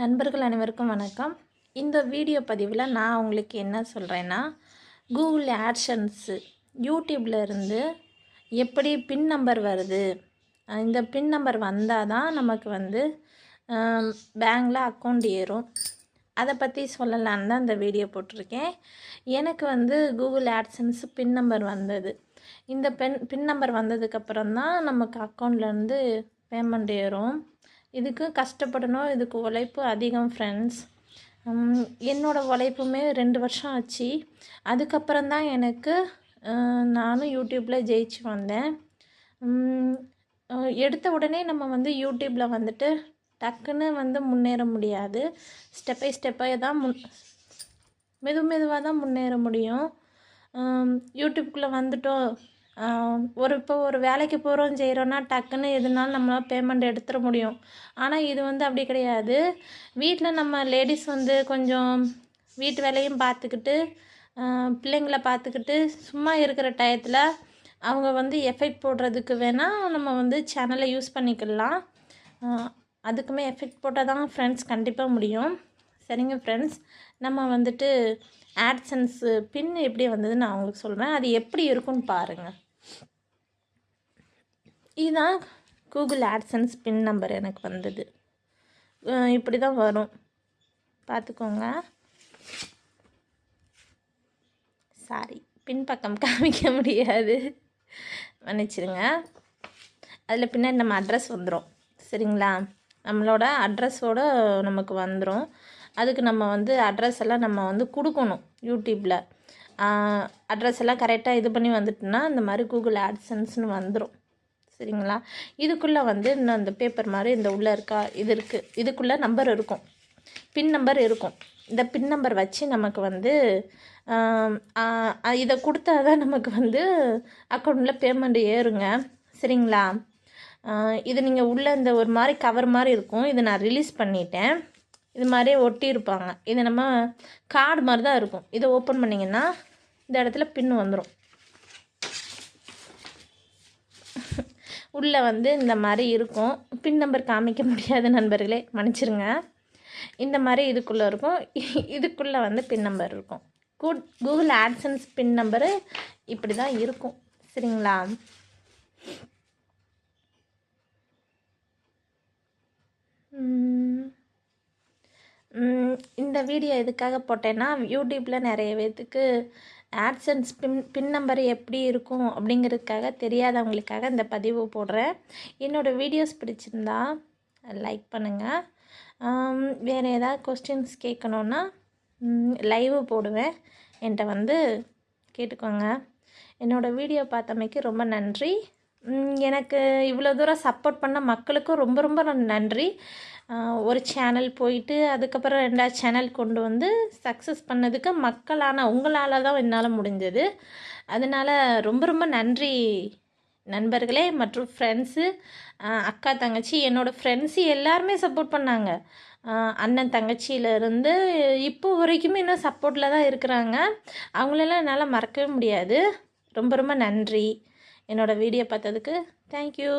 நண்பர்கள் அனைவருக்கும் வணக்கம். இந்த வீடியோ பதிவில் நான் உங்களுக்கு என்ன சொல்கிறேன்னா கூகுள் ஆட்ஷன்ஸு யூடியூப்பில் இருந்து எப்படி பின் நம்பர் வருது? இந்த பின் நம்பர் வந்தால் தான் நமக்கு வந்து பேங்கில் அக்கௌண்ட் ஏறும். அதை பற்றி சொல்லலான்னு தான் இந்த வீடியோ போட்டிருக்கேன். எனக்கு வந்து கூகுள் ஆட்சன்ஸ் பின் நம்பர் வந்தது. இந்த பென் பின் நம்பர் வந்ததுக்கப்புறம் தான் நமக்கு அக்கௌண்ட்லேருந்து பேமெண்ட் ஏறும். இதுக்கு கஷ்டப்படணும் இதுக்கு உழைப்பு அதிகம் ஃப்ரெண்ட்ஸ் என்னோடய உழைப்புமே ரெண்டு வருஷம் ஆச்சு. அதுக்கப்புறம் தான் எனக்கு நானும் யூடியூப்பில் ஜெயிச்சு வந்தேன். எடுத்த உடனே நம்ம வந்து யூடியூப்பில் வந்துட்டு டக்குன்னு வந்து முன்னேற முடியாது. ஸ்டெப் பை ஸ்டெப்பாக தான் முன் மெது மெதுவாக தான் முன்னேற முடியும். யூடியூப்குள்ளே வந்துட்டோம். ஒரு இப்போ ஒரு வேலைக்கு போகிறோம் செய்கிறோன்னா டக்குன்னு எதுனாலும் நம்மளால் பேமெண்ட் எடுத்துட முடியும். ஆனால் இது வந்து அப்படி கிடையாது. வீட்டில் நம்ம லேடிஸ் வந்து கொஞ்சம் வீட்டு வேலையும் பார்த்துக்கிட்டு பிள்ளைங்களை பிள்ளைங்கள பார்த்துக்கிட்டு சும்மா இருக்கிற டயத்தில் அவங்க வந்து எஃபெக்ட் போடுறதுக்கு வேணால் நம்ம வந்து சேனலை யூஸ் பண்ணிக்கலாம். அதுக்குமே எஃபெக்ட் போட்டால் தான் ஃப்ரெண்ட்ஸ் கண்டிப்பாக முடியும். சரிங்க ஃப்ரெண்ட்ஸ் நம்ம வந்துட்டு ஆட்சன்ஸு பின் எப்படி வந்ததுன்னு நான் அவங்களுக்கு சொல்கிறேன் அது எப்படி இருக்குன்னு பாருங்கள் இதுதான் கூகுள் ஆட்சன்ஸ் பின் நம்பர் எனக்கு வந்தது. இப்படி தான் வரும். பார்த்துக்கோங்க. சாரி பின் பக்கம் காமிக்க முடியாது. மன்னிச்சிருங்க. அதில் பின்னாடி நம்ம அட்ரஸ் வந்துடும் சரிங்களா? நம்மளோட அட்ரஸோடு நமக்கு வந்துடும் அதுக்கு நம்ம வந்து அட்ரஸ் எல்லாம் நம்ம வந்து கொடுக்கணும் யூடியூப்பில் அட்ரஸ் எல்லாம் கரெக்டாக இது பண்ணி வந்துட்டுனா இந்த மாதிரி கூகுள் ஆட்சன்ஸ்னு வந்துடும் சரிங்களா? இதுக்குள்ளே வந்து இன்னும் அந்த பேப்பர் மாதிரி இந்த உள்ளே இருக்கா? இது இருக்குது இதுக்குள்ளே நம்பர் இருக்கும். பின் நம்பர் இருக்கும். இந்த பின் நம்பர் வச்சு நமக்கு வந்து இதை கொடுத்தா தான் நமக்கு வந்து அக்கௌண்ட்டில் பேமெண்ட் ஏறுங்க. சரிங்களா? இது நீங்கள் உள்ளே இந்த ஒரு மாதிரி கவர் மாதிரி இருக்கும். இதை நான் ரிலீஸ் பண்ணிட்டேன். இது மாதிரியே ஒட்டியிருப்பாங்க. இது நம்ம கார்டு மாதிரி தான் இருக்கும். இதை ஓப்பன் பண்ணிங்கன்னா இந்த இடத்துல பின் வந்துடும் உள்ளே வந்து இந்த மாதிரி இருக்கும். பின் நம்பர் காமிக்க முடியாத நண்பர்களே மன்னிச்சிருங்க. இந்த மாதிரி இதுக்குள்ளே இருக்கும். இதுக்குள்ளே வந்து பின் நம்பர் இருக்கும். கூட் கூகுள் ஆட்சன்ஸ் பின் நம்பரு இப்படி தான் இருக்கும். சரிங்களா? இந்த வீடியோ எதுக்காக போட்டேன்னா யூடியூப்பில் நிறைய பேர்த்துக்கு ஆட்சன்ஸ் பின் பின் நம்பர் எப்படி இருக்கும் அப்படிங்கிறதுக்காக தெரியாதவங்களுக்காக இந்த பதிவு போடுறேன். என்னோடய வீடியோஸ் பிடிச்சிருந்தா லைக் பண்ணுங்கள் வேறு ஏதாவது கொஸ்டின்ஸ் கேட்கணுன்னா லைவு போடுவேன். என்கிட்ட வந்து கேட்டுக்கோங்க. என்னோடய வீடியோ பார்த்தமைக்கு ரொம்ப நன்றி. எனக்கு இவ்வளோ தூரம் சப்போர்ட் பண்ண மக்களுக்கும் ரொம்ப ரொம்ப நன்றி. ஒரு சேனல் போயிட்டு அதுக்கப்புறம் ரெண்டாவது சேனல் கொண்டு வந்து சக்ஸஸ் பண்ணதுக்கு மக்களான உங்களால் தான் என்னால் முடிஞ்சது. அதனால் ரொம்ப ரொம்ப நன்றி நண்பர்களே மற்றும் ஃப்ரெண்ட்ஸு அக்கா தங்கச்சி என்னோடய ஃப்ரெண்ட்ஸு எல்லாருமே சப்போர்ட் பண்ணாங்க. அண்ணன் தங்கச்சியிலேருந்து இப்போ வரைக்குமே இன்னும் சப்போர்ட்டில் தான் இருக்கிறாங்க. அவங்களெல்லாம் என்னால் மறக்கவே முடியாது. ரொம்ப ரொம்ப நன்றி. என்னோடய வீடியோ பார்த்ததுக்கு தேங்க்யூ